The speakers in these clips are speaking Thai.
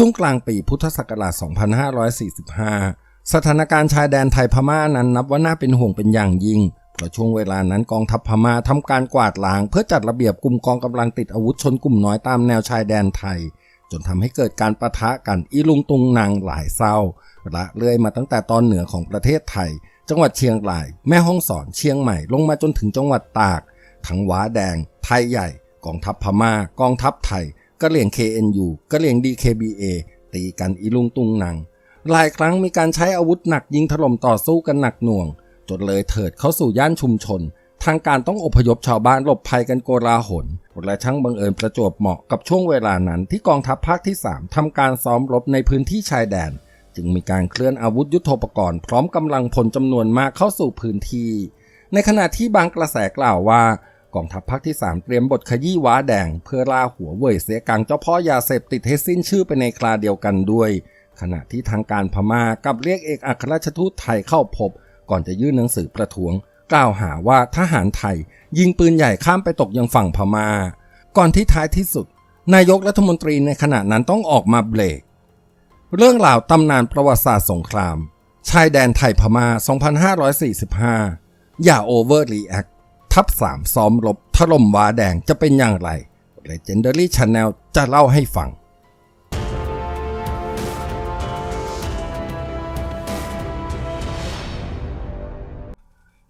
ช่วงกลางปีพุทธศักราช 2545 สถานการณ์ชายแดนไทยพม่านั้นนับว่าน่าเป็นห่วงเป็นอย่างยิ่งเพราะช่วงเวลานั้นกองทัพพม่าทำการกวาดล้าง เพื่อจัดระเบียบกลุ่มกองกำลังติดอาวุธชนกลุ่มน้อยตามแนวชายแดนไทย จนทำให้เกิดการประทะกันอีลุงตุงนางหลายเศร้าละเรื่อยมาตั้งแต่ตอนเหนือของประเทศไทย จังหวัดเชียงราย แม่ฮ่องสอนเชียงใหม่ลงมาจนถึงจังหวัดตาก ทั้งว้าแดง ไทยใหญ่ กองทัพพม่า กองทัพไทย กะเหลี่ยง KNU กะเหลี่ยง DKBA ตีกันอีลุงตุงนางหลายครั้งมีการใช้อาวุธหนักยิงถล่มต่อสู้กันหนักหน่วง จนเลยเถิดเข้าสู่ย่านชุมชน ทางการต้องอพยพชาวบ้านหลบภัยกันโกลาหลและช่างบังเอิญประจวบเหมาะกับช่วงเวลานั้นที่กองทัพภาคที่ 3ทำการซ้อมรบในพื้นที่ชายแดน จึงมีการเคลื่อนอาวุธยุโทโธปกรณ์พร้อมกำลังพลจำนวนมากเข้าสู่พื้นที่ ในขณะที่บางกระแสกล่าวว่า องทัพภาคที่ 3 เตรียมบทขยี้ว้าแดง เพื่อล่าหัวเว่ยเสียกังเจ้าพ่อยาเสพติดให้สิ้นชื่อไปในคลาเดียวกันด้วย ขณะที่ทางการพม่ากับเรียกเอกอัครราชทูตไทยเข้าพบ ก่อนจะยื่นหนังสือประท้วง กล่าวหาว่าทหารไทย ยิงปืนใหญ่ข้ามไปตกยังฝั่งพม่า ก่อนที่ท้ายที่สุด นายกรัฐมนตรีในขณะนั้นต้องออกมาเบรกเรื่องราวตำนานประวัติศาสตร์สงคราม ชายแดนไทยพม่า 2545 อย่าโอเวอร์รีแอค ทัพ3ซ้อมรบถล่มวาแดงจะเป็นอย่างไร Legendary Channel จะเล่าให้ฟัง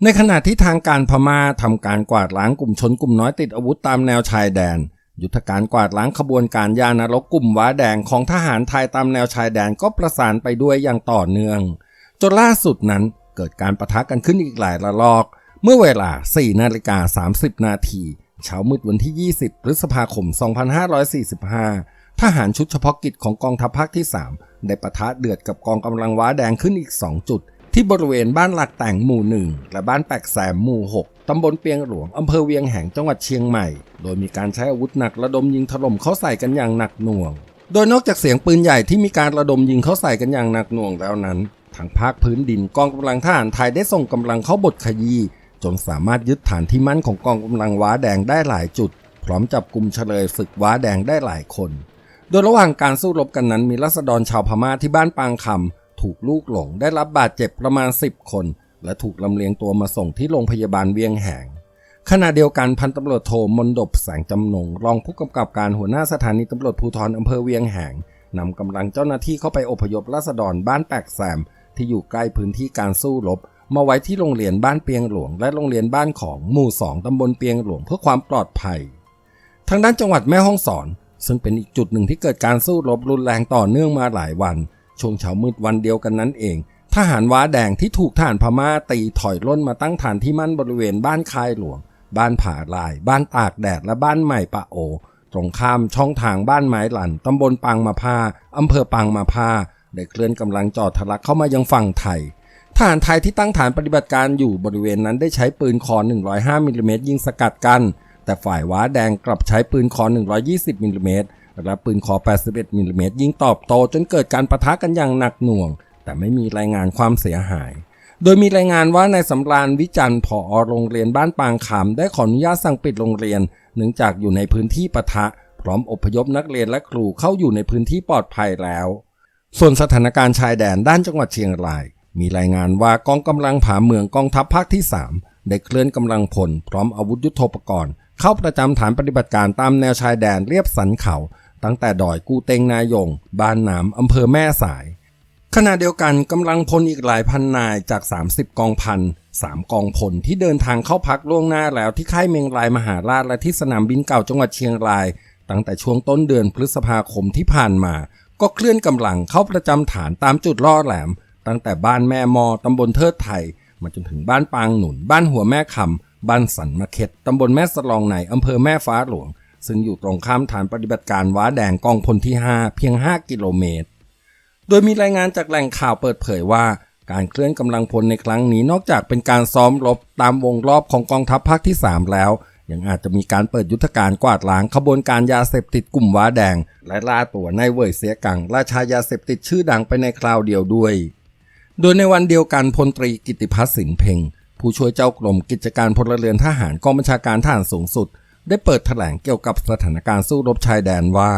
ในขณะที่ทางการพม่าทำการกวาดล้างกลุ่มชนกลุ่มน้อยติดอาวุธตามแนวชายแดน ยุทธการกวาดล้างขบวนการยานรกกลุ่มว้าแดงของทหารไทยตามแนวชายแดนก็ประสานไปด้วยอย่างต่อเนื่อง จนล่าสุดนั้นเกิดการประทะกันขึ้นอีกหลายระลอก เมื่อเวลา 4 นาฬิกา 30 นาที เช้ามืดวันที่ 20 พฤษภาคม 2545 ทหารชุดเฉพาะกิจของกองทัพภาคที่ 3 ได้ปะทะเดือดกับกองกำลังว้าแดงขึ้นอีก 2 จุด ที่บริเวณบ้านหลักแต่งหมู่ 1 และบ้านแปกแสมหมู่ 6 ตำบลเปียงหลวง อำเภอเวียงแหง จังหวัดเชียงใหม่ โดยมีการใช้อาวุธหนักระดมยิงถล่มเข้าใส่กันอย่างหนักหน่วง โดยนอกจากเสียงปืนใหญ่ที่มีการระดมยิงเข้าใส่กันอย่างหนักหน่วงแล้วนั้นทางภาคพื้นดินกองกำลังทหารไทยได้ส่งกำลังเข้าบทขยี้ จนสามารถยึดฐานที่มั่นของกองกำลังว้าแดงได้หลายจุด พร้อมจับกลุ่มเฉลยศึกว้าแดงได้หลายคน โดยระหว่างการสู้รบกันนั้นมีรัษฎรชาวพม่าที่บ้านปางคำถูกลูกหลงได้รับบาดเจ็บประมาณ 10 คน และถูกลำเลียงตัวมาส่งที่โรงพยาบาลเวียงแหงขณะเดียวกันพันตำรวจโทมนดบแสงจำนงรองผู้กำกับการหัวหน้าสถานีตำรวจภูธรอำเภอเวียงแหงนำกำลังเจ้าหน้าที่เข้าไปอพยพรัษฎรบ้านแปกแซมที่อยู่ใกล้พื้นที่การสู้รบ มาไว้ที่โรงเรียนบ้านเปียงหลวง และโรงเรียนบ้านของหมู่สองตำบลเปียงหลวงเพื่อความปลอดภัย ทางด้านจังหวัดแม่ฮ่องสอน ซึ่งเป็นอีกจุดหนึ่งที่เกิดการสู้รบรุนแรงต่อเนื่องมาหลายวัน ช่วงเช้ามืดวันเดียวกันนั้นเอง ทหารว้าแดงที่ถูกทหารพม่าตีถอยร่นมาตั้งฐานที่มั่นบริเวณบ้านคายหลวง บ้านผาลาย บ้านตากแดดและบ้านใหม่ปะโอ ตรงข้ามช่องทางบ้านไม้หลันตำบลปังมาพาอำเภอปังมาพาได้เคลื่อนกำลังจอดทะลักเข้ามายังฝั่งไทย ทหารไทยที่ตั้งฐานปฏิบัติการอยู่บริเวณนั้นได้ใช้ปืนคอ 105มิลลิเมตรยิงสกัดกัน แต่ฝ่ายว้าแดงกลับใช้ปืนคอ 120มิลลิเมตรและปืนคอ 81มิลลิเมตรยิงตอบโต้จนเกิดการประทะกันอย่างหนักหน่วง แต่ไม่มีรายงานความเสียหาย โดยมีรายงานว่านายสำราญวิจันทร์ผอโรงเรียนบ้านปางขามได้ขออนุญาตสั่งปิดโรงเรียน เนื่องจากอยู่ในพื้นที่ปะทะ พร้อมอพยพนักเรียนและครูเข้าอยู่ในพื้นที่ปลอดภัยแล้ว ส่วนสถานการณ์ชายแดนด้านจังหวัดเชียงราย มีรายงานว่ากองกำลังผาเมืองกองทัพภาคที่ 3 ได้เคลื่อนกำลังพล พร้อมอาวุธยุโทโธปกรณ์ เข้าประจำฐานปฏิบัติการตามแนวชายแดนเรียบสันเขา ตั้งแต่ดอยกูเตงนายง บ้านหนามอำเภอแม่สาย ขณะเดียวกันกำลังพลอีกหลายพันนายจาก 30 กองพัน3กองพลที่เดินทางเข้าพักล่วงหน้าแล้วที่ค่ายเมงรายมหาราชและที่สนามบินเก่าจังหวัดเชียงราย ตั้งแต่ช่วงต้นเดือนพฤษภาคมที่ผ่านมา ก็เคลื่อนกำลังเข้าประจำฐานตามจุดล่อแหลม ตั้งแต่บ้านแม่มอตำบลเทิดไทย มาจนถึงบ้านปางหนุน บ้านหัวแม่คำบ้านสันมะเข็ดตำบลแม่สลองในอำเภอแม่ฟ้าหลวง ซึ่งอยู่ตรงข้ามฐานปฏิบัติการว้าแดงกองพลที่ 5 เพียง 5 กิโลเมตร โดยมีรายงานจากแหล่งข่าวเปิดเผยว่า การเคลื่อนกำลังพลในครั้งนี้นอกจากเป็นการซ้อมรบตามวงรอบของกองทัพภาคที่ 3 แล้วยังอาจจะมีการเปิดยุทธการกวาดล้างขบวนการยาเสพติดกลุ่มว้าแดง และล่าตัวนายเว่ยเสียกัง ราชายาเสพติดชื่อดังไปในคราวเดียวด้วย โดยในวันเดียวกันพลตรีกิติพัฒน์สิงห์เพ่งผู้ช่วยเจ้ากรมกิจการพลเรือนทหารกองบัญชาการทหารสูงสุด ได้เปิดแถลงเกี่ยวกับสถานการณ์สู้รบชายแดนว่า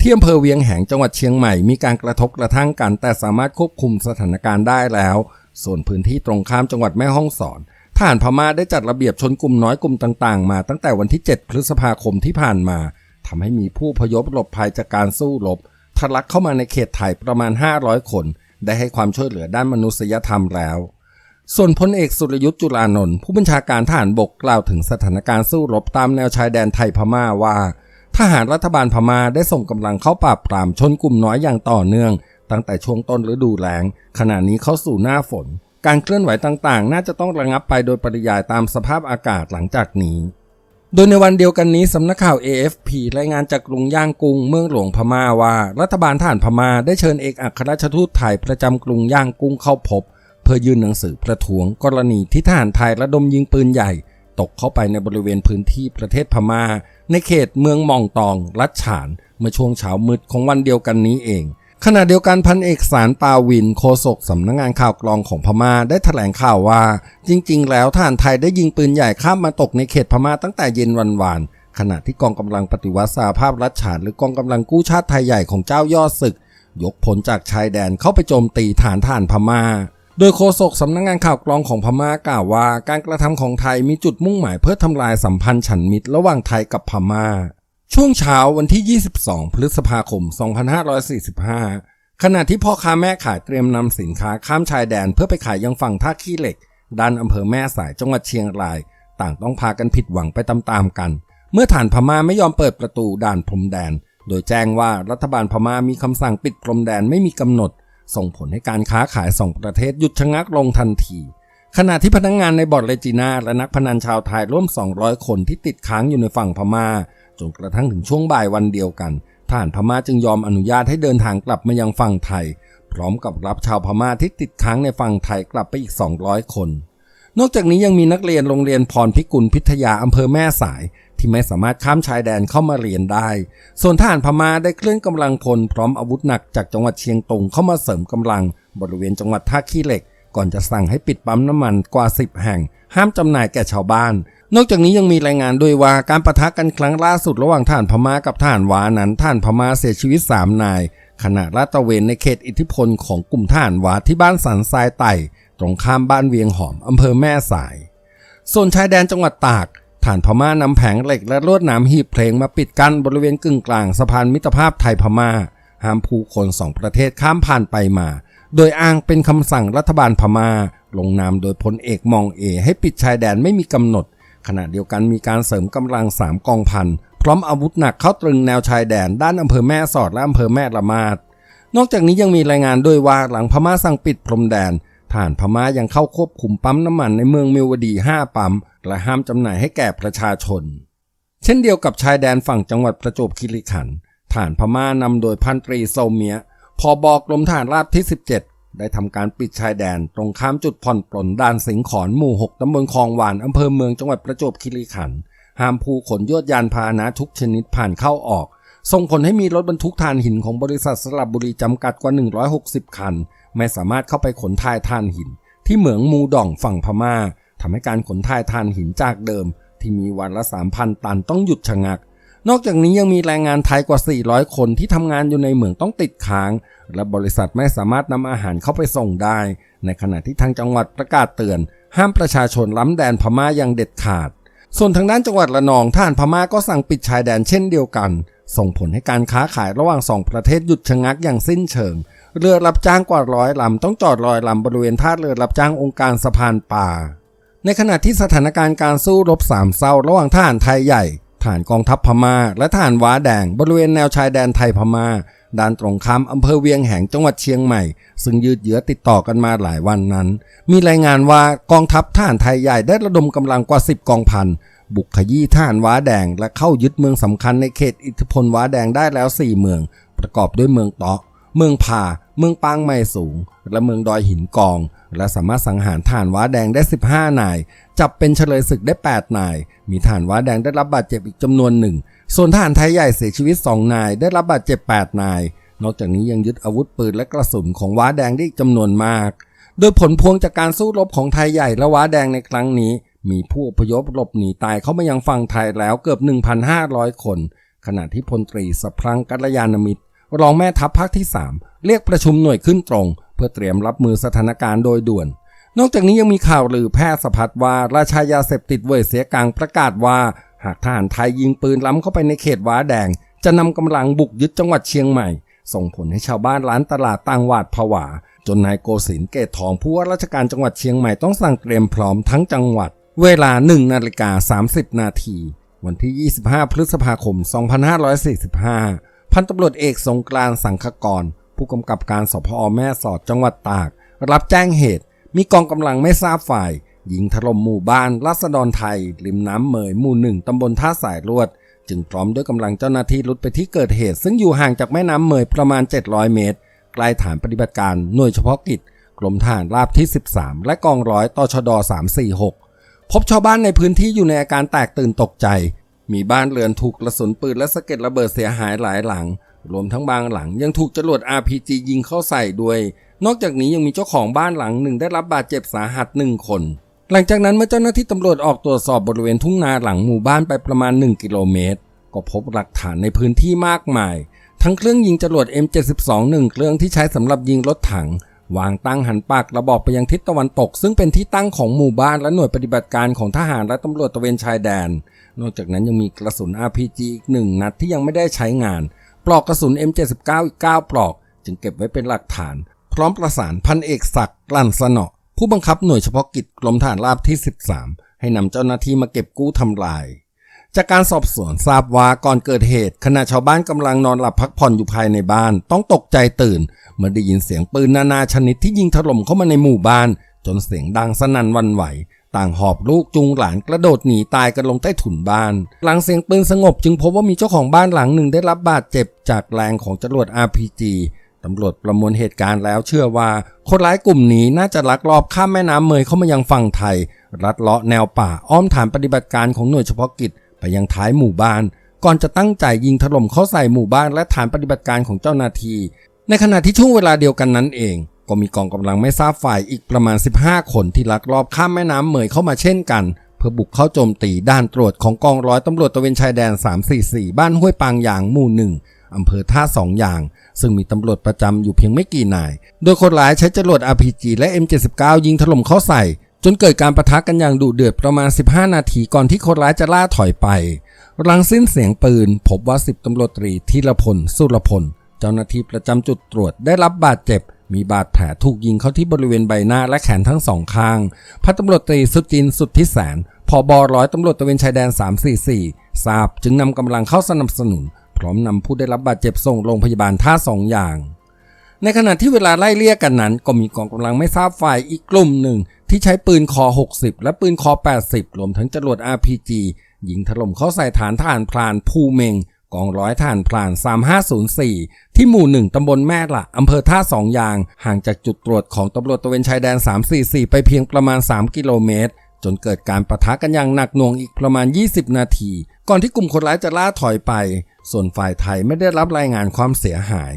ทที่อำเภอเวียงแหงจังหวัดเชียงใหม่มีการกระทบกระทั่งกัน แต่สามารถควบคุมสถานการณ์ได้แล้ว ส่วนพื้นที่ตรงข้ามจังหวัดแม่ฮ่องสอนทหารพม่าได้จัดระเบียบชนกลุ่มน้อยกลุ่มต่างๆ มาตั้งแต่วันที่ 7 พฤษภาคมที่ผ่านมาทำให้มีผู้พยพหลบภัยจากการสู้รบทะลักเข้ามาในเขตไทยประมาณ 500 คน ได้ให้ความช่วยเหลือด้านมนุษยธรรมแล้ว ส่วนพลเอกสุรยุทธ์จุลานนท์ผู้บัญชาการทหารบกกล่าวถึงสถานการณ์สู้รบตามแนวชายแดนไทยพม่าว่า ทหารรัฐบาลพม่าได้ส่งกำลังเข้าปราบปรามชนกลุ่มน้อยอย่างต่อเนื่อง ตั้งแต่ช่วงต้นฤดูแล้งขณะนี้เข้าสู่หน้าฝน การเคลื่อนไหวต่างๆ น่าจะต้องระงับไปโดยปริยายตามสภาพอากาศหลังจากนี้ โดยในวันเดียวกันนี้สำนักข่าว AFP รายงานจากกรุงย่างกุ้งเมืองหลวงพม่าว่า รัฐบาลทหารพม่าได้เชิญเอกอัครราชทูตไทยประจำกรุงย่างกุ้งเข้าพบ เพื่อยื่นหนังสือประท้วงกรณีที่ทหารไทยระดมยิงปืนใหญ่ ตกเข้าไปในบริเวณพื้นที่ประเทศพม่า ในเขตเมืองมองตอง รัชฉาน เมื่อช่วงเช้ามืดของวันเดียวกันนี้เอง ขณะเดียวกันพันเอกสารปาวินโฆษกสำนักงงานข่าวกรองของพม่าได้แถลงข่าวว่า จริง ๆ แล้วทหารไทยได้ยิงปืนใหญ่ข้ามมาตกในเขตพม่าตั้งแต่เย็นวันวานขณะที่กองกำลังปฏิวัติสหภาพรัฐฉานหรือกองกำลังกู้ชาติไทยใหญ่ของเจ้ายอดศึก ยกพลจากชายแดนเข้าไปโจมตีฐานทหารพม่า โดยโฆษกสำนักงงานข่าวกรองของพม่ากล่าวว่า การกระทำของไทยมีจุดมุ่งหมายเพื่อทำลายสัมพันธ์ฉันมิตรระหว่างไทยกับพม่า ช่วงเช้าวันที่ 22 พฤษภาคม 2545 ขณะที่พ่อค้าแม่ขายเตรียมนำสินค้าข้ามชายแดนเพื่อไปขายยังฝั่งท่าขี้เหล็ก ด้านอำเภอแม่สายจังหวัดเชียงราย ต่างต้องพากันผิดหวังไปตามๆกัน เมื่อฐานพม่าไม่ยอมเปิดประตูด่านพรมแดน โดยแจ้งว่ารัฐบาลพม่ามีคำสั่งปิดพรมแดนไม่มีกำหนด ส่งผลให้การค้าขายสองประเทศหยุดชะงักลงทันทีขณะที่พนักงงานในบ่อนเลจิน่าและนักพนันชาวไทยร่วม 200 คนที่ติดค้างอยู่ในฝั่งพม่า จนกระทั่งถึงช่วงบ่ายวันเดียวกันทหารพม่าจึงยอมอนุญาตให้เดินทางกลับมายังฝั่งไทย พร้อมกับรับชาวพม่าที่ติดค้างในฝั่งไทยกลับไปอีก 200 คน นอกจากนี้ยังมีนักเรียนโรงเรียนพรพิกุลพิทยาอำเภอแม่สาย ที่ไม่สามารถข้ามชายแดนเข้ามาเรียนได้ ส่วนทหารพม่าได้เคลื่อนกำลังพลพร้อมอาวุธหนักจากจังหวัดเชียงตุงเข้ามาเสริมกำลัง บริเวณจังหวัดท่าขี้เหล็ก ก่อนจะสั่งให้ปิดปั๊มน้ำมันกว่า 10 แห่ง ห้ามจำหน่ายแก่ชาวบ้าน นอกจากนี้ยังมีรายงานด้วยว่าการประทะกันครั้งล่าสุดระหว่างทหารพม่ากับทหารวานั้นทหารพม่าเสียชีวิต 3 นาย ขณะลาดตระเวนในเขตอิทธิพลของกลุ่มทหารวาที่บ้านสันทรายไต่ตรงข้ามบ้านเวียงหอมอำเภอแม่สาย ส่วนชายแดนจังหวัดตากฐานพม่านำแผงเหล็กและลวดหนามหีบเพลงมาปิดกั้นบริเวณกึ่งกลางสะพานมิตรภาพไทยพม่า ห้ามผู้คนสองประเทศข้ามผ่านไปมา โดยอ้างเป็นคำสั่งรัฐบาลพม่า ลงนามโดยพลเอกมองเอ ให้ปิดชายแดนไม่มีกำหนด ขณะเดียวกันมีการเสริมกำลังสามกองพัน พร้อมอาวุธหนักเข้าตรึงแนวชายแดนด้านอำเภอแม่สอดและอำเภอแม่ละมาดนอกจากนี้ยังมีรายงานด้วยว่าหลังพม่าสั่งปิดพรมแดนฐานพม่ายังเข้าควบคุมปั๊มน้ำมันในเมืองมิวดี 5 ปั๊ม และห้ามจำหน่ายให้แก่ประชาชน เช่นเดียวกับชายแดนฝั่งจังหวัดประจวบคีรีขันธ์ฐานพม่านำโดยพันตรีโซเมียพอบอกรมฐานราบที่17 ได้ทำการปิดชายแดนตรงข้ามจุดผ่อนปลนด่านสิงขอนหมู่ 6ตำบลคลองหวานอำเภอเมืองจังหวัดประจวบคีรีขันธ์ห้ามผู้ขนยวดยานพาหนะทุกชนิดผ่านเข้าออก ส่งผลให้มีรถบรรทุกถ่านหินของบริษัทสลับบุรีจำกัดกว่า 160 คัน ไม่สามารถเข้าไปขนถ่ายถ่านหิน ที่เหมืองมูด่องฝั่งพม่าทำให้การขนถ่ายถ่านหินจากเดิม ที่มีวันละ 3,000 ตันต้องหยุดชะงัก นอกจากนี้ยังมีแรงงานไทยกว่า 400 คนที่ทำงานอยู่ในเหมืองต้องติดค้าง และบริษัทไม่สามารถนำอาหารเข้าไปส่งได้ ในขณะที่ทางจังหวัดประกาศเตือน ห้ามประชาชนล้ำแดนพม่าอย่างเด็ดขาด ส่วนทางด้านจังหวัดระนองท่านพม่าก็สั่งปิดชายแดนเช่นเดียวกัน ส่งผลให้การค้าขายระหว่างสองประเทศหยุดชะงักอย่างสิ้นเชิง เรือรับจ้างกว่าร้อยลำต้องจอดลอยลำบริเวณท่าเรือรับจ้างองค์การสะพานป่า ในขณะที่สถานการณ์การสู้รบสามเศร้าระหว่างทหารไทยใหญ่ ฐานกองทัพพม่า และฐานว้าแดงบริเวณแนวชายแดนไทยพม่า ด้านตรงข้ามอำเภอเวียงแหงจังหวัดเชียงใหม่ ซึ่งยืดเยื้อติดต่อกันมาหลายวันนั้น มีรายงานว่ากองทัพทหารไทยใหญ่ได้ระดมกำลังกว่า 10 กองพันบุกขยี้ทหารว้าแดง และเข้ายึดเมืองสำคัญในเขตอิทธิพลว้าแดงได้แล้ว 4 เมือง ประกอบด้วยเมืองเตาะ เมืองพาเมืองปางไม่สูง และเมืองดอยหินกอง และสามารถสังหารฐานว้าแดงได้ 15 นาย จับเป็นเฉลยศึกได้ 8 นาย มีฐานว้าแดงได้รับบาดเจ็บอีกจำนวนหนึ่ง ส่วนทหารไทยใหญ่เสียชีวิต 2 นาย ได้รับบาดเจ็บ 8 นาย นอกจากนี้ยังยึดอาวุธปืนและกระสุนของว้าแดงได้อีกจำนวนมาก โดยผลพวงจากการสู้รบของไทยใหญ่และว้าแดงในครั้งนี้ มีผู้อพยพหลบหนีตายเข้ามายังฝั่งไทยแล้วเกือบ 1,500 คน ขณะที่พลตรีสพรังกัลยาณมิตรรองแม่ทัพภาคที่ 3 เรียกประชุมหน่วยขึ้นตรง เพื่อเตรียมรับมือสถานการณ์โดยด่วน นอกจากนี้ยังมีข่าวลือแพร่สะพัดว่าราชายาเสพติดเวยเสียกลางประกาศว่า หากทหารไทยยิงปืนล้ำเข้าไปในเขตว้าแดง จะนำกำลังบุกยึดจังหวัดเชียงใหม่ ส่งผลให้ชาวบ้านร้านตลาดต่างหวาดผวา จนนายโกศินเกตทองผู้ว่าราชการจังหวัดเชียงใหม่ต้องสั่งเตรียมพร้อมทั้งจังหวัด เวลา1นาฬิกา30 นาทีวันที่ 25 พฤษภาคม 2545 พันตำรวจเอกสงกรานสังคกร ผู้กำกับการสพอแม่สอดจังหวัดตาก รับแจ้งเหตุ มีกองกำลังไม่ทราบฝ่ายยิงถล่มหมู่บ้านรัศดรไทย ริมน้ำเมยหมู่หนึ่งตำบลท่าสายลวด จึงพร้อมด้วยกำลังเจ้าหน้าที่รุดไปที่เกิดเหตุ ซึ่งอยู่ห่างจากแม่น้ำเมยประมาณ 700 เมตรใกล้ฐานปฏิบัติการหน่วยเฉพาะกิจกรมทหารราบที่ 13 และกองร้อยตชด 346 พบชาวบ้านในพื้นที่อยู่ในอาการแตกตื่นตกใจ มีบ้านเรือนถูกกระสุนปืนและสะเก็ดระเบิดเสียหายหลายหลัง รวมทั้งบางหลังยังถูกจรวด RPG ยิงเข้าใส่ด้วย นอกจากนี้ยังมีเจ้าของบ้านหลังหนึ่งได้รับบาดเจ็บสาหัสหนึ่งคน หลังจากนั้นเมื่อเจ้าหน้าที่ตำรวจออกตรวจสอบบริเวณทุ่งนาหลังหมู่บ้านไปประมาณ 1 กิโลเมตร ก็พบหลักฐานในพื้นที่มากมาย ทั้งเครื่องยิงจรวด M72 หนึ่งเครื่องที่ใช้สำหรับยิงรถถัง วางตั้งหันปากระบอกไปยังทิศตะวันตก ซึ่งเป็นที่ตั้งของหมู่บ้านและหน่วยปฏิบัติการของทหารและตำรวจตะเวนชายแดน นอกจากนั้นยังมีกระสุน RPG อีกหนึ่งนัดที่ยังไม่ได้ใช้งาน ปลอกกระสุน M79 อีก9ปลอก จึงเก็บไว้เป็นหลักฐาน พร้อมประสานพันเอกศักดิ์กลั่นสนอผู้บังคับหน่วยเฉพาะกิจกรมทหารราบที่ 13 ให้นำเจ้าหน้าที่มาเก็บกู้ทำลาย จากการสอบสวนทราบว่าก่อนเกิดเหตุ ขณะชาวบ้านกำลังนอนหลับพักผ่อนอยู่ภายในบ้าน ต้องตกใจตื่น เมื่อได้ยินเสียงปืนนานาชนิดที่ยิงถล่มเข้ามาในหมู่บ้าน จนเสียงดังสนั่นวันไหว ต่างหอบลูกจูงหลานกระโดดหนีตายกันลงใต้ถุนบ้าน หลังเสียงปืนสงบจึงพบว่ามีเจ้าของบ้านหลังหนึ่งได้รับบาดเจ็บจากแรงของจรวด RPG ตำรวจประมวลเหตุการณ์แล้วเชื่อว่าคนร้ายกลุ่มนี้น่าจะลักลอบข้ามแม่น้ำเมยเข้ามายังฝั่งไทยรัดเลาะแนวป่าอ้อมฐานปฏิบัติการของหน่วยเฉพาะกิจไปยังท้ายหมู่บ้าน ก่อนจะตั้งใจยิงถล่มเข้าใส่หมู่บ้านและฐานปฏิบัติการของเจ้าหน้าที่ในขณะที่ช่วงเวลาเดียวกันนั้นเอง ก็มีกองกำลังไม่ทราบฝ่ายอีกประมาณ 15 คนที่ลักลอบข้ามแม่น้ำเมยเข้ามาเช่นกัน เพื่อบุกเข้าโจมตีด้านตรวจของกองร้อยตำรวจตระเวนชายแดน 344 บ้านห้วยปางยางหมู่หนึ่ง อำเภอท่าสองอย่าง ซึ่งมีตำรวจประจำอยู่เพียงไม่กี่นาย โดยคนร้ายใช้จรวด RPG และ M79 ยิงถล่มเข้าใส่ จนเกิดการประทะกันอย่างดุเดือดประมาณ 15 นาทีก่อนที่คนร้ายจะล่าถอยไป หลังสิ้นเสียงปืน พบว่า10ตำรวจตรีธีรพล สุรพล เจ้าหน้าที่ประจำจุดตรวจได้รับบาดเจ็บมีบาดแผลถูกยิงเข้าที่บริเวณใบหน้าและแขนทั้งสองข้าง พันตำรวจตรีสุจินสุทธิแสนผบร้อยตำรวจตระเวนชายแดน 344 ทราบจึงนำกำลังเข้าสนับสนุน พร้อมนำผู้ได้รับบาดเจ็บส่งโรงพยาบาลท่าสองอย่าง ในขณะที่เวลาไล่เลี่ยกันนั้น ก็มีกองกำลังไม่ทราบฝ่ายอีกกลุ่มหนึ่ง ที่ใช้ปืนคอ 60 และปืนคอ 80 รวมทั้งจรวด RPG ยิงถล่มเข้าใส่ฐานทหารพรานภูเมงกองร้อยทหารพราน 3504 ที่หมู่หนึ่งตำบลแม่ละอำเภอท่าสองยาง ห่างจากจุดตรวจของตำรวจตะเวนชายแดน 344 ไปเพียงประมาณ 3 กิโลเมตร จนเกิดการประทะกันอย่างหนักหน่วงอีกประมาณ 20 นาที ก่อนที่กลุ่มคนร้ายจะล่าถอยไป ส่วนฝ่ายไทยไม่ได้รับรายงานความเสียหาย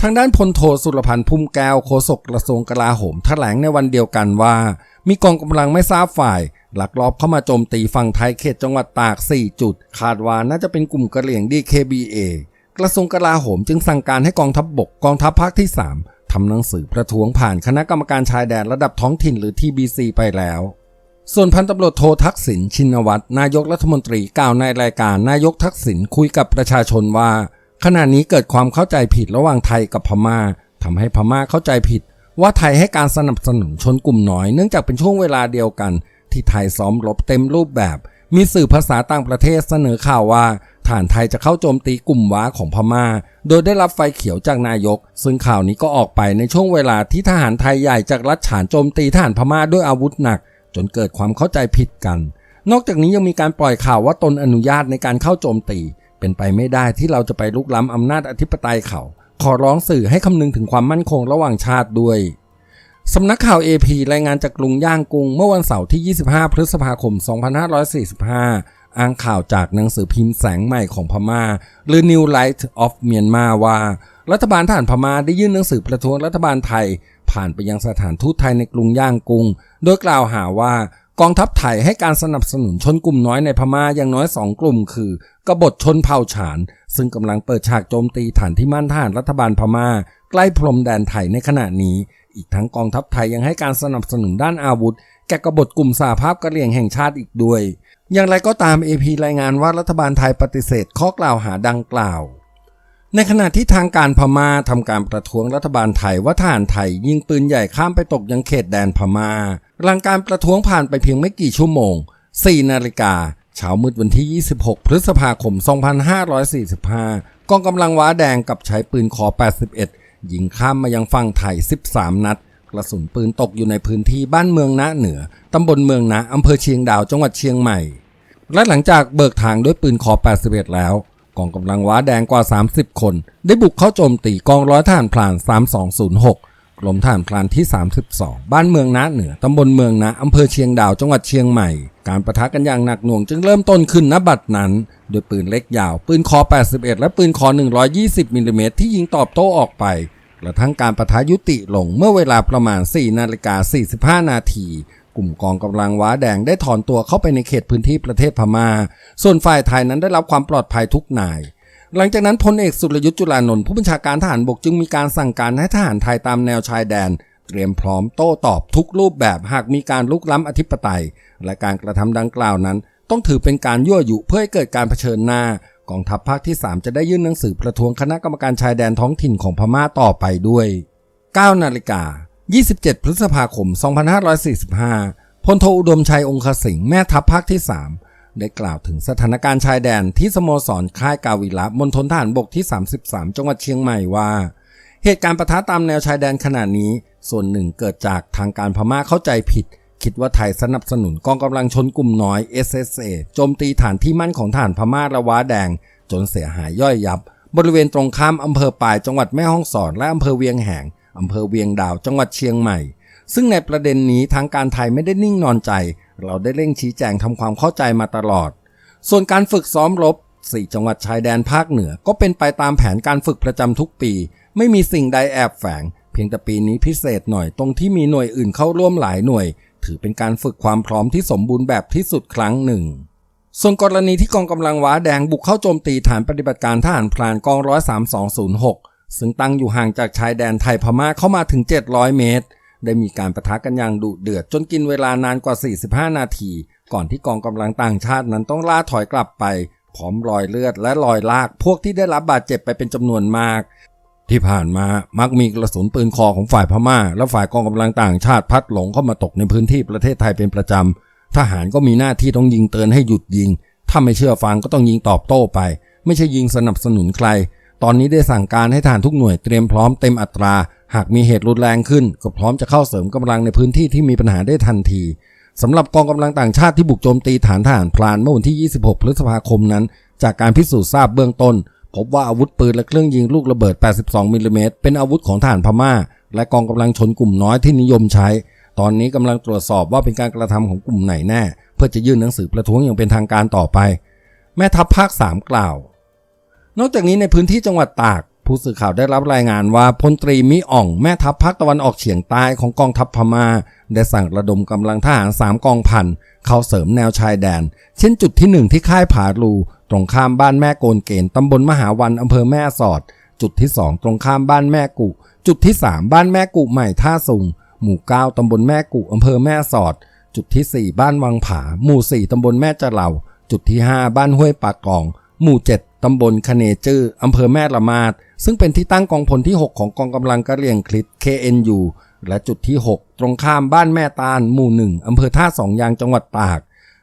ทางด้านพลโทสุรพันธ์พุ่มแก้วโฆษกกระทรวงกลาโหมแถลงในวันเดียวกันว่า มีกองกำลังไม่ทราบฝ่ายหลักลอบเข้ามาโจมตีฝั่งไทยเขตจังหวัดตาก 4 จุด คาดว่าน่าจะเป็นกลุ่มกระเหลี่ยง DKBA กระทรวงกลาโหมจึงสั่งการให้กองทัพบบกกองทัพภาคที่ 3ทำหนังสือประท้วงผ่านคณะกรรมการชายแดนระดับท้องถิ่นหรือ TBC ไปแล้ว ส่วนพันตำรวจโททักษิณชินวัตรนายกรัฐมนตรีกล่าวในรายการนายกทักษิณคุยกับประชาชนว่า ขณะนี้เกิดความเข้าใจผิดระหว่างไทยกับพม่าทำให้พม่าเข้าใจผิด ว่าไทยให้การสนับสนุนชนกลุ่มน้อย เนื่องจากเป็นช่วงเวลาเดียวกัน ที่ไทยซ้อมรบเต็มรูปแบบ มีสื่อภาษาต่างประเทศเสนอข่าวว่าฐานไทยจะเข้าโจมตีกลุ่มว้าของพม่า โดยได้รับไฟเขียวจากนายก ซึ่งข่าวนี้ก็ออกไปในช่วงเวลาที่ทหารไทยใหญ่จากรัฐฉานโจมตีทหารพม่าด้วยอาวุธหนัก จนเกิดความเข้าใจผิดกัน นอกจากนี้ยังมีการปล่อยข่าวว่าตนอนุญาตในการเข้าโจมตี เป็นไปไม่ได้ที่เราจะไปลุกล้ำอำนาจอธิปไตยเขา ขอร้องสื่อให้คำนึงถึงความมั่นคงระหว่างชาติด้วยสำนักข่าว AP รายงานจากกรุงย่างกุ้งเมื่อวันเสาร์ที่ 25 พฤษภาคม 2545 อ้างข่าวจากหนังสือพิมพ์แสงใหม่ของพม่า หรือ New Light of Myanmar ว่า รัฐบาลทหารพม่าได้ยื่นหนังสือประท้วงรัฐบาลไทย ผ่านไปยังสถานทูตไทยในกรุงย่างกุ้ง โดยกล่าวหาว่ากองทัพไทยให้การสนับสนุนชนกลุ่มน้อยในพม่าอย่างน้อยสองกลุ่ม คือกบฏชนเผ่าฉาน ซึ่งกำลังเปิดฉากโจมตีฐานที่มั่นทหารรัฐบาลพม่า ใกล้พรมแดนไทยในขณะนี้ อีกทั้งกองทัพไทยยังให้การสนับสนุนด้านอาวุธ แก่กบฏกลุ่มสหภาพกะเหรี่ยงแห่งชาติอีกด้วย อย่างไรก็ตาม AP รายงานว่ารัฐบาลไทยปฏิเสธข้อกล่าวหาดังกล่าว ในขณะที่ทางการพม่าทำการประท้วงรัฐบาลไทยว่าทหารไทย ยิงปืนใหญ่ข้ามไปตกยังเขตแดนพม่าหลังการประท้วงผ่านไปเพียงไม่กี่ชั่วโมง 4 นาฬิกาเช้ามืดวันที่ 26 พฤษภาคม 2545 กองกำลังว้าแดงกับใช้ปืนคอ81 ยิงข้ามมายังฝั่งไทย 13 นัด กระสุนปืนตกอยู่ในพื้นที่บ้านเมืองนาเหนือตำบลเมืองนาอำเภอเชียงดาวจังหวัดเชียงใหม่ และหลังจากเบิกทางด้วยปืนคอ81 แล้ว กองกำลังว้าแดงกว่า 30 คน ได้บุกเข้าโจมตีกองร้อยทหารพลาน 3206กรมทหารพลานที่ 32 บ้านเมืองนาเหนือ ตำบลเมืองนาอำเภอเชียงดาว จังหวัดเชียงใหม่ การประทะกันอย่างหนักหน่วงจึงเริ่มต้นขึ้นณบัดนั้น โดยปืนเล็กยาว ปืนคอ 81 และปืนคอ 120 มิลลิเมตรที่ยิงตอบโต้ออกไป กระทั่งการประทะยุติลงเมื่อเวลาประมาณ 4 นาฬิกา 45 นาที กลุ่มกองกำลังว้าแดงได้ถอนตัวเข้าไปในเขตพื้นที่ประเทศพม่า ส่วนฝ่ายไทยนั้นได้รับความปลอดภัยทุกนาย หลังจากนั้นพลเอกสุรยุทธ์จุลานนท์ผู้บัญชาการทหารบกจึงมีการสั่งการให้ทหารไทยตามแนวชายแดน เตรียมพร้อมโต้ตอบทุกรูปแบบหากมีการลุกล้ำอธิปไตย และการกระทำดังกล่าวนั้น ต้องถือเป็นการยั่วยุเพื่อให้เกิดการเผชิญหน้ากองทัพภาคที่ 3 จะได้ยื่นหนังสือประท้วงคณะกรรมการชายแดนท้องถิ่นของพม่าต่อไปด้วย 9 นาฬิกา 27 พฤษภาคม 2545 พลโทอุดมชัยองคสิงห์แม่ทัพภาคที่ 3 ได้กล่าวถึงสถานการณ์ชายแดนที่สโมสรค่ายกาวิระมณฑลทหารบกที่ 33 จังหวัดเชียงใหม่ว่า เหตุการณ์ประทะตามแนวชายแดนขณะนี้ ส่วนหนึ่งเกิดจากทางการพม่าเข้าใจผิด คิดว่าไทยสนับสนุนกองกำลังชนกลุ่มน้อย SSA โจมตีฐานที่มั่นของฐานพม่าระว้าแดง จนเสียหายย่อยยับ บริเวณตรงข้ามอำเภอปายจังหวัดแม่ฮ่องสอนและอำเภอเวียงแหง อำเภอเวียงดาวจังหวัดเชียงใหม่ ซึ่งในประเด็นนี้ทางการไทยไม่ได้นิ่งนอนใจ เราได้เร่งชี้แจงทำความเข้าใจมาตลอด ส่วนการฝึกซ้อมรบ4จังหวัดชายแดนภาคเหนือก็เป็นไปตามแผนการฝึกประจำทุกปี ไม่มีสิ่งใดแอบแฝง เพียงแต่ปีนี้พิเศษหน่อยตรงที่มีหน่วยอื่นเข้าร่วมหลายหน่วย ถือเป็นการฝึกความพร้อมที่สมบูรณ์แบบที่สุดครั้งหนึ่ง ส่วนกรณีที่กองกำลังว้าแดงบุกเข้าโจมตีฐานปฏิบัติการทหารพรานกองร้อยสามสองศูนย์หก ซึ่งตั้งอยู่ห่างจากชายแดนไทยพม่าเข้ามาถึง 700 เมตร ได้มีการประทะกันอย่างดุเดือดจนกินเวลานานกว่า 45 นาที ก่อนที่กองกำลังต่างชาตินั้นต้องล่าถอยกลับไป พร้อมรอยเลือดและรอยลากพวกที่ได้รับบาดเจ็บไปเป็นจำนวนมาก ที่ผ่านมามักมีกระสุนปืนคอของฝ่ายพม่า และฝ่ายกองกำลังต่างชาติพัดหลงเข้ามาตกในพื้นที่ประเทศไทยเป็นประจำทหารก็มีหน้าที่ต้องยิงเตือนให้หยุดยิง ถ้าไม่เชื่อฟังก็ต้องยิงตอบโต้ไป ไม่ใช่ยิงสนับสนุนใคร ตอนนี้ได้สั่งการให้ทหารทุกหน่วยเตรียมพร้อมเต็มอัตรา หากมีเหตุรุนแรงขึ้น ก็พร้อมจะเข้าเสริมกำลังในพื้นที่ที่มีปัญหาได้ทันทีสำหรับกองกำลังต่างชาติที่บุกโจมตีฐานทหารพรานเมื่อวันที่ 26 พฤษภาคมนั้น จากการพิสูจน์ทราบเบื้องต้น พบว่าอาวุธปืนและเครื่องยิงลูกระเบิด 82 มิลลิเมตรเป็นอาวุธของทหารพม่า และกองกำลังชนกลุ่มน้อยที่นิยมใช้ ตอนนี้กำลังตรวจสอบว่าเป็นการกระทำของกลุ่มไหนแน่ เพื่อจะยื่นหนังสือประท้วงอย่างเป็นทางการต่อไป แม่ทัพภาค 3 กล่าว นอกจากนี้ในพื้นที่จังหวัดตาก ผู้สื่อข่าวได้รับรายงานว่าพลตรีมิอ่อง แม่ทัพภาคตะวันออกเฉียงใต้ของกองทัพพม่า ได้สั่งระดมกำลังทหารสามกองพันเข้าเสริมแนวชายแดน เช่นจุดที่หนึ่งที่ค่ายผาลูตรงข้ามบ้านแม่โกนเกณฑ์ตำบลมหาวันอำเภอแม่สอด จุดที่สองตรงข้ามบ้านแม่กุ จุดที่สามบ้านแม่กุใหม่ท่าสุง หมู่เก้าตำบลแม่กุอำเภอแม่สอด จุดที่สี่บ้านวังผา หมู่สี่ตำบลแม่จะเหล่า จุดที่ห้าบ้านห้วยปากกอง หมู่เจ็ด ตำบลคเนจืออำเภอแม่ละมาด ซึ่งเป็นที่ตั้งกองพลที่ 6 ของกองกำลังกะเหรี่ยงคลิด KNU และจุดที่ 6 ตรงข้ามบ้านแม่ตาล หมู่หนึ่งอำเภอท่าสองยางจังหวัดตาก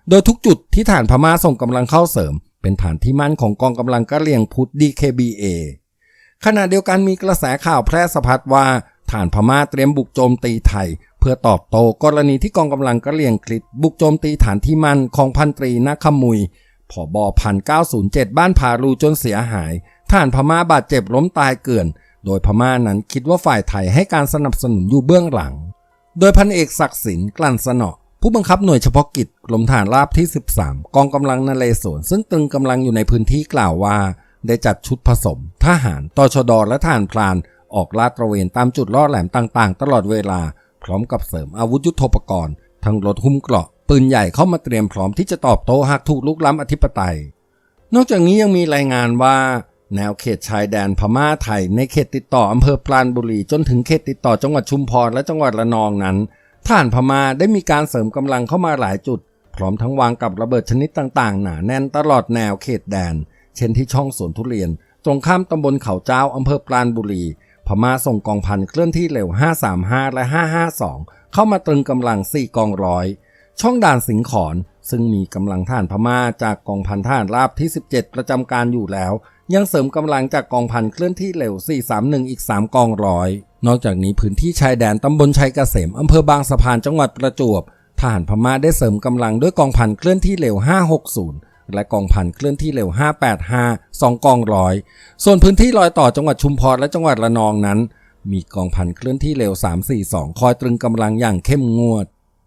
โดยทุกจุดที่ฐานพม่าส่งกำลังเข้าเสริม เป็นฐานที่มั่นของกองกำลังกะเหรี่ยงพุทธ DKBA ขณะเดียวกันมีกระแสข่าวแพร่สะพัดว่าฐานพม่าเตรียมบุกโจมตีไทย เพื่อตอบโต้กรณีที่กองกำลังกะเหรี่ยงคลิดบุกโจมตีฐานที่มั่นของพันตรีนักขมุย ผอบอพันเก้าศูนย์เจ็ดบ้านผาลูจนเสียหายทหารพม่าบาดเจ็บล้มตายเกลื่อน โดยพม่านั้นคิดว่าฝ่ายไทยให้การสนับสนุนอยู่เบื้องหลัง โดยพันเอกศักดิ์สินกลั่นสนอผู้บังคับหน่วยเฉพาะกิจกรมฐานราบที่ 13 กองกำลังนเรศวรซึ่งตึงกำลังอยู่ในพื้นที่กล่าวว่า ได้จัดชุดผสม ทหารตชดและทหารพราน ออกลาดตระเวนตามจุดล่อแหลมต่างๆ ตลอดเวลา พร้อมกับเสริมอาวุธยุโทโธปกรณ์ ทั้งรถหุ้มเกราะ ปืนใหญ่เข้ามาเตรียมพร้อมที่จะตอบโต้หากถูกลุกล้ำอธิปไตย นอกจากนี้ยังมีรายงานว่า แนวเขตชายแดนพม่าไทย ในเขตติดต่ออำเภอปราณบุรีจนถึงเขตติดต่อจังหวัดชุมพรและจังหวัดระนองนั้นทหารพม่าได้มีการเสริมกำลังเข้ามาหลายจุด พร้อมทั้งวางกับระเบิดชนิดต่างๆ หนาแน่นตลอดแนวเขตแดน เช่นที่ช่องสวนทุเรียน ตรงข้ามตำบลเขาเจ้าอำเภอปราณบุรี พม่าส่งกองพันเคลื่อนที่เร็ว 535 และ 552 เข้ามาตรึงกำลัง 4 กองร้อย ช่องด่านสิงขอนซึ่งมีกำลังทหารพม่าจากกองพันทหารราบที่ 17 ประจำการอยู่แล้ว ยังเสริมกำลังจากกองพันเคลื่อนที่เร็ว 431 อีก 3 กองร้อย นอกจากนี้พื้นที่ชายแดนตำบลชัยเกษมอำเภอบางสะพานจังหวัดประจวบทหารพม่าได้เสริมกำลังด้วยกองพันเคลื่อนที่เร็ว 560 และกองพันเคลื่อนที่เร็ว 585 2 กองร้อย ส่วนพื้นที่รอยต่อจังหวัดชุมพรและจังหวัดระนองนั้น มีกองพันเคลื่อนที่เร็ว 342 คอยตรึงกำลังอย่างเข้มงวด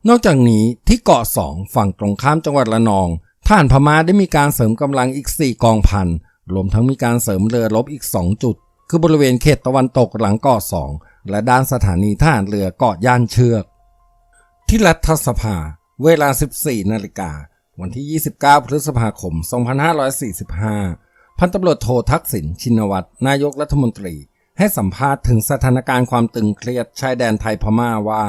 นอกจากนี้ที่เกาะ2ฝั่งตรงข้ามจังหวัดระนองทหารพม่าได้มีการเสริมกำลังอีก 4 กองพันรวมทั้งมีการเสริมเรือรบอีก 2 จุด คือบริเวณเขตตะวันตกหลังเกาะ2และด้านสถานีท่าเรือเกาะย่านเชือก ที่รัฐสภา เวลา 14 นาฬิกา วันที่ 29 พฤษภาคม 2545 พันตำรวจโททักษิณชินวัตรนายกรัฐมนตรี ให้สัมภาษณ์ถึงสถานการณ์ความตึงเครียดชายแดนไทยพม่าว่า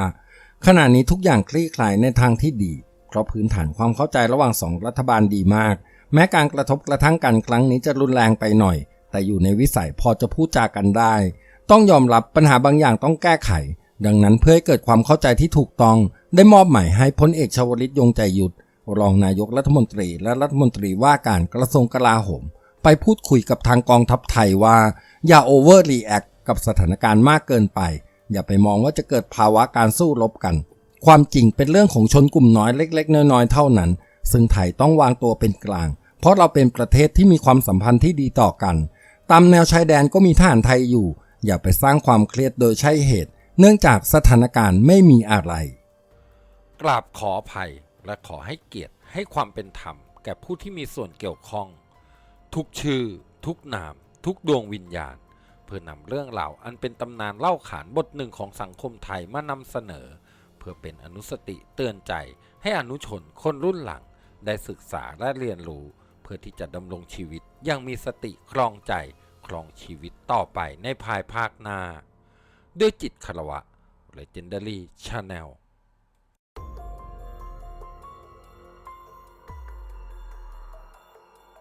ขณะนี้ทุกอย่างคลี่คลายในทางที่ดี เพราะพื้นฐานความเข้าใจระหว่างสองรัฐบาลดีมาก แม้การกระทบกระทั่งกันครั้งนี้จะรุนแรงไปหน่อย แต่อยู่ในวิสัยพอจะพูดจากันได้ ต้องยอมรับปัญหาบางอย่างต้องแก้ไข ดังนั้นเพื่อให้เกิดความเข้าใจที่ถูกต้อง ได้มอบหมายให้พลเอกชวลิตยงใจยุทธรองนายกรัฐมนตรีและรัฐมนตรีว่าการกระทรวงกลาโหม ไปพูดคุยกับทางกองทัพไทยว่า อย่าโอเวอร์รีแอคกับสถานการณ์มากเกินไป อย่าไปมองว่าจะเกิดภาวะการสู้รบกัน ความจริงเป็นเรื่องของชนกลุ่มน้อยเล็ก ๆ น้อยๆเท่านั้น ซึ่งไทยต้องวางตัวเป็นกลาง เพราะเราเป็นประเทศที่มีความสัมพันธ์ที่ดีต่อกัน ตามแนวชายแดนก็มีทหารไทยอยู่ อย่าไปสร้างความเครียดโดยใช่เหตุ เนื่องจากสถานการณ์ไม่มีอะไร กราบขออภัยและขอให้เกียรติให้ความเป็นธรรมแก่ผู้ที่มีส่วนเกี่ยวข้อง ทุกชื่อ ทุกนาม ทุกดวงวิญญาณ พื่อนำเรื่องราวอันเป็นตำนานเล่าขานบทหนึ่งของสังคมไทยมานำเสนอ เพื่อเป็นอนุสติเตือนใจให้อนุชนคนรุ่นหลัง ได้ศึกษาและเรียนรู้ เพื่อที่จะดำรงชีวิตอยังมีสติครองใจครองชีวิตต่อไปในภายภาคหน้า ด้วยจิตคารวะ Legendary Channel